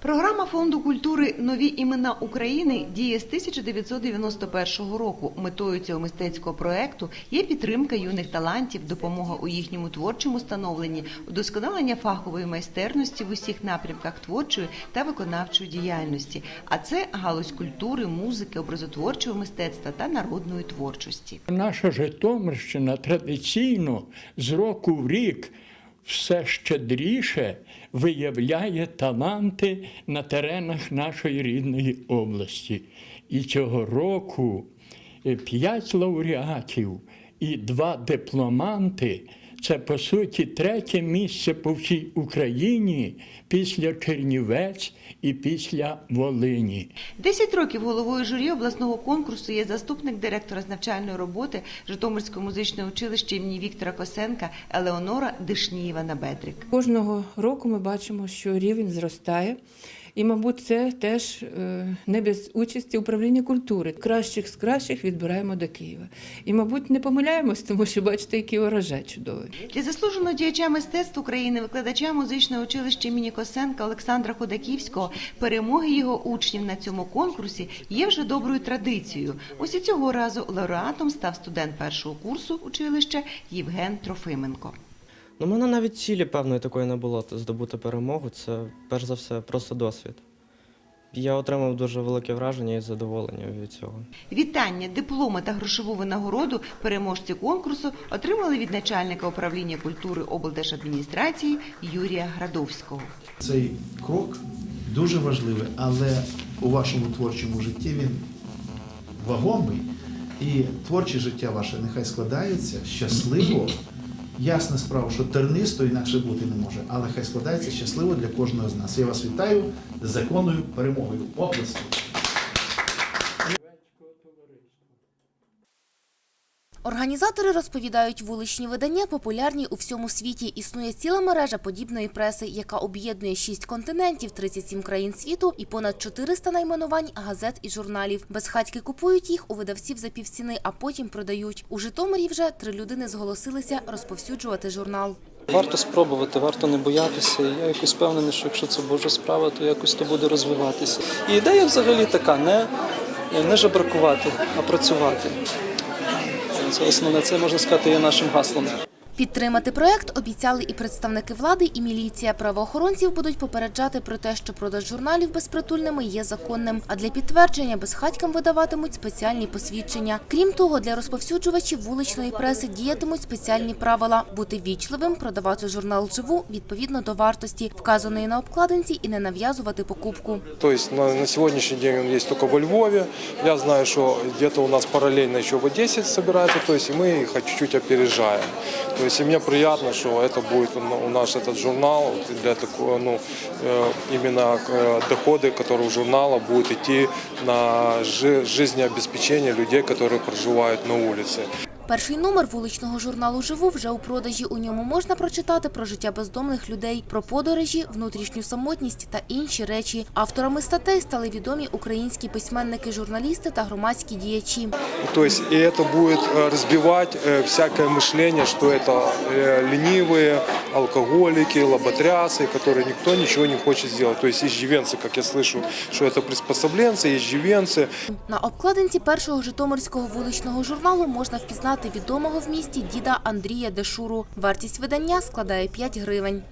Програма фонду культури Нові імена України діє з 1991 року. Метою цього мистецького проекту є підтримка юних талантів, допомога у їхньому творчому становленні, удосконалення фахової майстерності в усіх напрямках творчої та виконавчої діяльності. А це галузь культури, музики, образотворчого мистецтва та народної творчості. Наша Житомирщина традиційно з року в рік все щедріше виявляє таланти на теренах нашої рідної області. І цього року е, п'ять лауреатів і два дипломанти. Це по суті третє місце по всій Україні після Чернівець і після Волині. Десять років головою журі обласного конкурсу є заступник директора з навчальної роботи Житомирського музичного училища імені Віктора Косенка Елеонора Дишнієва на Бедрик. Кожного року ми бачимо, що рівень зростає. І, мабуть, це теж е, не без участі управління культури. Кращих з кращих відбираємо до Києва. І, мабуть, не помиляємось, тому що бачите, який урожай чудовий. Для заслуженого діяча мистецтв України, викладача музичного училища імені Косенка Олександра Ходаківського, перемоги його учнів на цьому конкурсі є вже доброю традицією. Ось і цього разу лауреатом став студент першого курсу училища Євген Трофименко. Ну, у мене навіть цілі певної такої не було здобути перемогу. Це перш за все просто досвід. Я отримав дуже велике враження і задоволення від цього. Вітання, дипломи та грошову винагороду переможці конкурсу отримали від начальника управління культури облдержадміністрації Юрія Градовського. Цей крок дуже важливий, але у вашому творчому житті він вагомий. І творче життя ваше нехай складається щасливо. Ясна справа, що тернисто інакше бути не може, але хай складається щасливо для кожного з нас. Я вас вітаю з законною перемогою. Оплески. Організатори розповідають, вуличні видання популярні у всьому світі. Існує ціла мережа подібної преси, яка об'єднує шість континентів, 37 країн світу і понад 400 найменувань газет і журналів. Безхатьки купують їх у видавців за півціни, а потім продають. У Житомирі вже три людини зголосилися розповсюджувати журнал. Варто спробувати, варто не боятися. Я якось впевнений, що якщо це Божа справа, то якось то буде розвиватися. І ідея взагалі така: не, не жебракувати, а працювати. Це основне, це можна сказати, є нашим гаслом. Підтримати проект обіцяли і представники влади, і міліція. Правоохоронців будуть попереджати про те, що продаж журналів безпритульними є законним. А для підтвердження безхатькам видаватимуть спеціальні посвідчення. Крім того, для розповсюджувачів вуличної преси діятимуть спеціальні правила: бути вічливим, продавати журнал вживу відповідно до вартості, вказаної на обкладинці, і не нав'язувати покупку. То есть на, сегодняшний день он есть только во Львове. Я знаю, что где-то у нас параллельно еще в Одессе собирается, то есть и мы их чуть-чуть опережаем. То есть и мне приятно, что это будет у нас этот журнал вот для такого, ну, э, именно э, доходы, которые у журнала будут идти на жи- жизнеобеспечение людей, которые проживают на улице. Перший номер вуличного журналу Живу вже у продажі. У ньому можна прочитати про життя бездомних людей, про подорожі, внутрішню самотність та інші речі. Авторами статей стали відомі українські письменники, журналісти та громадські діячі. То есть и это будет э, разбивать э, всякое мышление, что это э, ленивые алкоголики, лоботрясы, которые никто ничего не хочет сделать. То есть иждивенцы, как я слышу, что это приспособленцы, иждивенцы. На обкладинці першого житомирського вуличного журналу можна впізнати відомого в місті діда Андрія Дешуру. Вартість видання складає 5 гривень.